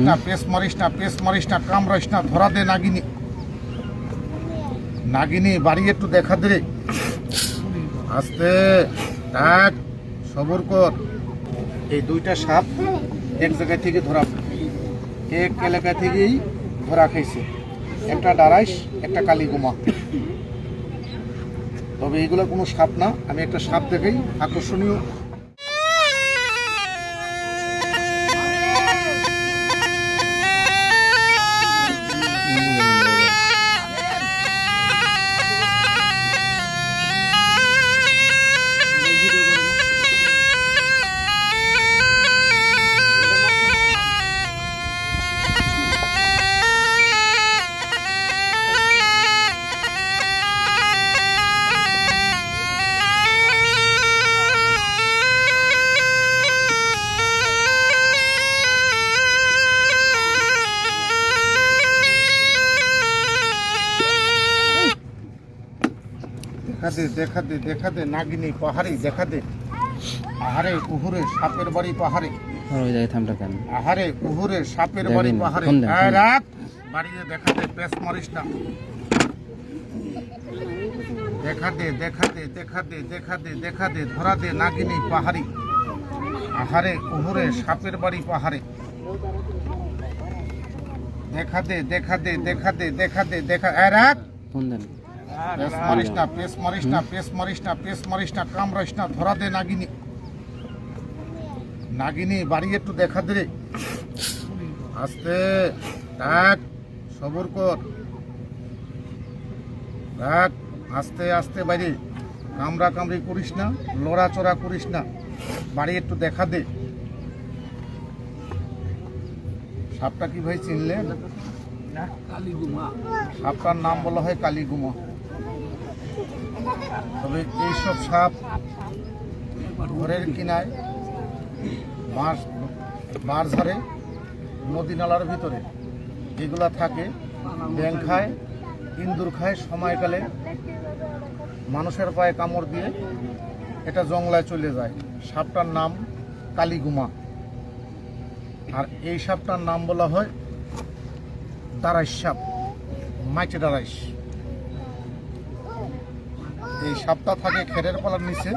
না মারিস না মারিস না কামড়াইস না ধরা দে বাড়ি একটু দেখা দে। আস্তে, ডাক, সবর কর। এই দুইটা সাপ এক জায়গা থেকে ধরা এক এলাকা থেকেই ধরা খাইছে। একটা ডারাইস, একটা কালীগুমা তবে এগুলো কোনো সাপ না। আমি একটা সাপ দেখাই, আকর্ষণীয়। দেখা দে দেখা দে দেখা দে নাগিনী পাহাড়ি দেখা দে আহারে উহুরে সাপের বাড়ি পাহাড়ে আর ওই জায়গায় থামটা কেন আহারে উহুরে সাপের বাড়ি পাহাড়ে হ্যাঁ। রাখ বাড়িতে দেখা দে পেস মারিস না দেখা দে দেখা দে দেখা দে দেখা দে দেখা দে ধরা দে নাগিনী পাহাড়ি আহারে উহুরে সাপের বাড়ি পাহাড়ে দেখা দে দেখা দে দেখা দে দেখা দে দেখা হ্যাঁ, রাখ ফোন দেন পেস মারিস না পেস মারিস না পেস মারিস না পেস মারিস না কামড়াইস না ধরা দে নাগিনী। নাগিনী বাড়ি একটু দেখা দে আস্তে ডাক সবর কর। ডাক আস্তে আস্তে বাইরে। কামড়া কামড়ি করিস না লড়াচড়া করিস না। বাড়ি একটু দেখা দে। সাপটা কি ভাই চিনলেন সাপটার নাম বলা হয় কালীগুমা। তবে এইসব সাপ ঘরের কিনায় বাঁশ বাঁশ ঝাড়ে নদী নালার ভিতরে। এগুলা থাকে ব্যাং খায় ইন্দুর খায়, সময়কালে মানুষের পায়ে কামড় দিয়ে এটা জংলায় চলে যায়। সাপটার নাম কালীগুমা। আর এই সাপটার নাম বলা হয় দারাইশ সাপ মাইটে দারাইশ এই সাপটা থাকে খেরের পালার নিচে,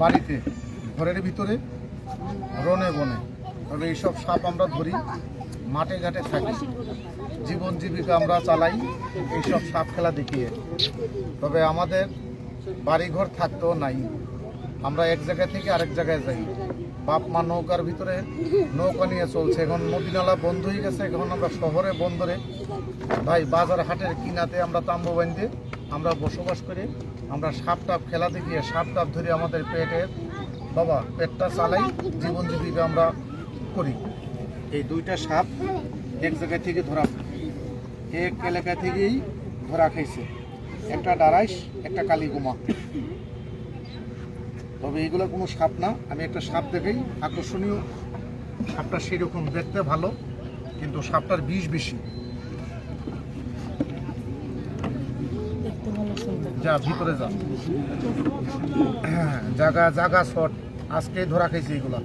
বাড়িতে, ঘরের ভিতরে, রনে বনে। তবে এইসব সাপ আমরা ধরি, মাঠে ঘাটে থাকি। জীবন জীবিকা আমরা চালাই, এইসব সাপ খেলা দেখিয়ে। তবে আমাদের বাড়িঘর থাকতেও নাই। আমরা এক জায়গা থেকে আরেক জায়গায় যাই। বাপ, মা নৌকার ভিতরে নৌকা নিয়ে চলছে। এখন নদী নালা বন্ধ হয়ে গেছে। এখন আমরা শহরে, বন্দরে। ভাই, বাজার হাটের কিনাতে আমরা তাম্বু বান্ধে আমরা বসবাস করি আমরা সাপ টাপ খেলাতে গিয়ে সাপ টাপ ধরে আমাদের পেটের বাবা, পেটটা চালাই, জীবন জীবিকা আমরা করি। এই দুইটা সাপ এক জায়গা থেকে ধরা এক এলাকা থেকেই ধরা খাইছে। একটা ডারাইস, একটা কালীগুমা তবে এগুলো কোনো সাপ না। আমি একটা সাপ দেখেই আকর্ষণীয়। সাপটা সেরকম দেখতে ভালো, কিন্তু সাপটার বিষ বেশি। যা ভিতরে যা। হ্যাঁ, জাগা জাগা শট। আজকেই ধরা খাইছে এগুলা।